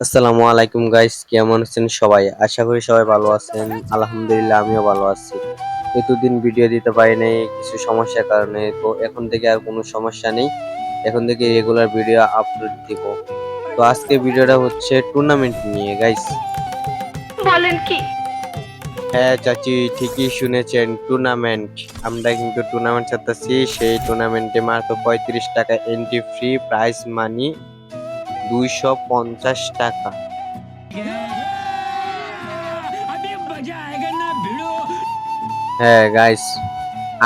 আসসালামু আলাইকুম গাইস কেমন আছেন সবাই? আশা করি সবাই ভালো আছেন। আলহামদুলিল্লাহ আমিও ভালো আছি। এতদিন ভিডিও দিতে পারি নাই কিছু সমস্যার কারণে। তো এখন থেকে আর কোনো সমস্যা নেই। এখন থেকে রেগুলার ভিডিও আপলোড দিব। তো আজকে ভিডিওটা হচ্ছে টুর্নামেন্ট নিয়ে গাইস বলেন কি? হ্যাঁ চাচি ঠিকই শুনেছেন টুর্নামেন্ট আমরা কিন্তু টুর্নামেন্ট চাচ্ছি সেই টুর্নামেন্টে মাত্র পঁয়ত্রিশ টাকা এন্ট্রি ফ্রি প্রাইজ মানি দুইশো পঞ্চাশ টাকা। হ্যাঁ গাইস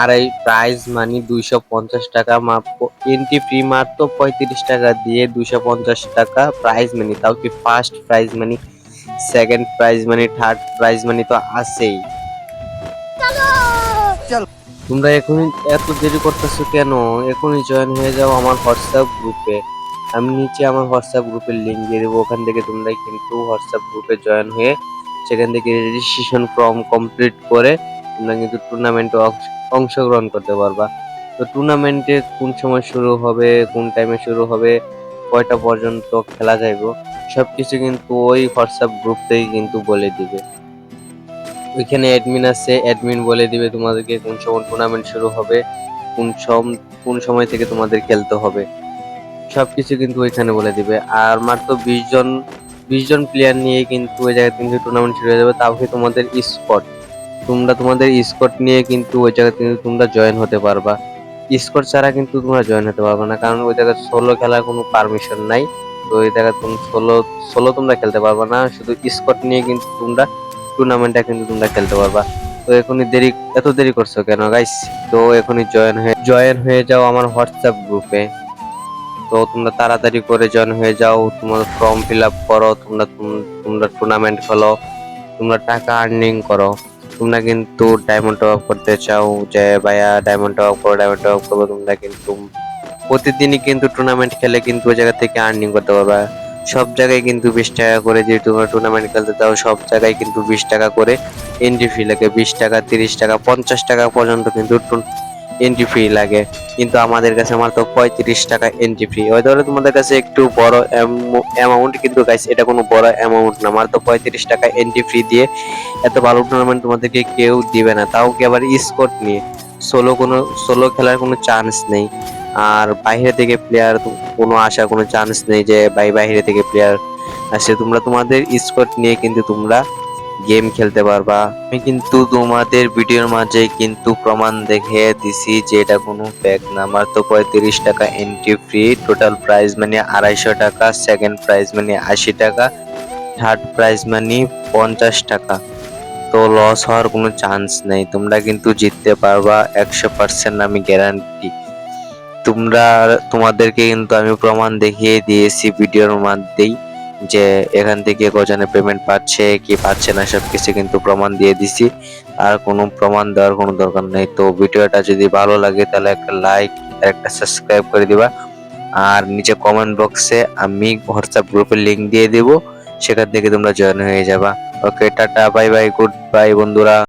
আর এই প্রাইস মানি দুইশো পঞ্চাশ টাকা মাত্র। এন্ট্রি ফ্রি মাত্র পঁয়ত্রিশ টাকা দিয়ে দুইশো পঞ্চাশ টাকা প্রাইজ মানি তাও কি first prize money second prize money third prize money তো আছেই। তোমরা এখনই এত দেরি করতেছো কেন? এখনই জয়েন হয়ে যাও আমার হোয়াটসঅ্যাপ গ্রুপে আমি নিচে আমার হোয়াটসঅ্যাপ গ্রুপের লিঙ্ক দিয়ে দেবো, ওখান থেকে তোমরা কিন্তু হোয়াটসঅ্যাপ গ্রুপে জয়েন হয়ে সেখান থেকে রেজিস্ট্রেশন ফর্ম কমপ্লিট করে তোমরা কিন্তু টুর্নামেন্টে অংশগ্রহণ করতে পারবা। তো টুর্নামেন্টে কোন সময় শুরু হবে, কোন টাইমে শুরু হবে, কয়টা পর্যন্ত খেলা যাইব সব কিছু কিন্তু ওই হোয়াটসঅ্যাপ গ্রুপ থেকে কিন্তু বলে দিবে। ওইখানে অ্যাডমিন আছে অ্যাডমিন বলে দিবে তোমাদেরকে কোন সময় টুর্নামেন্ট শুরু হবে, কোন সম, কোন সময় থেকে তোমাদের খেলতে হবে। সবকিছু কিন্তু ওইখানে বলে দিবে। আর মাত্র বিশ জন বিশ জন প্লেয়ার নিয়ে কিন্তু ওই জায়গায় কিন্তু টুর্নামেন্ট শুরু হয়ে যাবে। তাও কি তোমাদের স্পট তোমরা তোমাদের স্কট নিয়ে কিন্তু ওই জায়গায় কিন্তু তোমরা জয়েন হতে পারবা। স্কট ছাড়া কিন্তু তোমরা জয়েন হতে পারবে না। কারণ ওই জায়গায় সোলো খেলার কোনো পারমিশন নাই। তো ওই জায়গায় তুমি সোলো সোলো তোমরা খেলতে পারবে না। শুধু স্কট নিয়ে কিন্তু তোমরা টুর্নামেন্টটা কিন্তু তোমরা খেলতে পারবা। তো এখনই দেরি, এত দেরি করছ কেন গাইস তো এখনই জয়েন হয়ে জয়েন হয়ে যাও আমার হোয়াটসঅ্যাপ গ্রুপে তো তোমরা তাড়াতাড়ি করে জয়েন হয়ে যাও, তোমরা ফর্ম ফিল আপ করো, তোমরা তোমরা টুর্নামেন্ট খেলো, তোমরা টাকা আর্নিং করো। তোমরা কিন্তু ডায়মন্ড টপ করতে চাও, যে ভাইয়া ডায়মন্ড টপ করো ডায়মন্ড টপ করব, তোমরা কিন্তু প্রতিদিনই কিন্তু টুর্নামেন্ট খেলে কিন্তু ওই জায়গা থেকে আর্নিং করতে পারবা। সব জায়গায় কিন্তু বিশ টাকা করে যে তোমরা টুর্নামেন্ট খেলতে চাও, সব জায়গায় কিন্তু বিশ টাকা করে এন্ট্রি ফি লাগে। বিশ টাকা, তিরিশ টাকা, পঞ্চাশ টাকা পর্যন্ত কিন্তু এন্ট্রি ফি লাগে। কিন্তু আমাদের কাছে মাত্র পঁয়ত্রিশ টাকা এন্ট্রি হয়তো হলে তোমাদের কাছে একটু বড় অ্যামাউন্ট কিন্তু গাইস এটা কোনো বড় অ্যামাউন্ট না। মাত্র পঁয়ত্রিশ টাকা এন্ট্রি ফি দিয়ে এত ভালো টুর্নামেন্ট তোমাদেরকে কেউ দিবে না। তাও কি আবার স্কোর নিয়ে? সোলো কোনো সোলো খেলার কোনো চান্স নেই। আর বাইরে থেকে প্লেয়ার কোনো আসার কোনো চান্স নেই যে বাই বাইরে থেকে প্লেয়ার আসে। তোমরা তোমাদের স্কোর নিয়ে কিন্তু তোমরা গেম খেলতে পারবা। আমি কিন্তু তোমাদের ভিডিওর মাঝে কিন্তু প্রমাণ দেখে দিছি যে এটা কোনো ফেক না। মাত্র পঁয়ত্রিশ টাকা এন্ট্রি ফ্রি টোটাল প্রাইস মানে আড়াইশো টাকা সেকেন্ড প্রাইস মানে আশি টাকা থার্ড প্রাইজ মানি পঞ্চাশ টাকা। তো লস হওয়ার কোনো চান্স নেই। তোমরা কিন্তু জিততে পারবা, একশো পার্সেন্ট আমি গ্যারান্টি তোমরা, তোমাদেরকে কিন্তু আমি প্রমাণ দেখিয়ে দিয়েছি ভিডিওর মধ্যেই। যে এখান থেকে কজনে পেমেন্ট পাচ্ছে, কি পাচ্ছে না সব কিছু কিন্তু প্রমাণ দিয়ে দিছি। আর কোনো প্রমাণ দেওয়ার কোনো দরকার নেই। তো ভিডিওটা যদি ভালো লাগে, তাহলে একটা লাইক আর একটা সাবস্ক্রাইব করে দিবা। আর নিচে কমেন্ট বক্সে আমি হোয়াটসঅ্যাপ গ্রুপের লিংক দিয়ে দেবো। সেখান থেকে তোমরা জয়েন হয়ে যাবা। Okay tata bye bye good bye বন্ধুরা।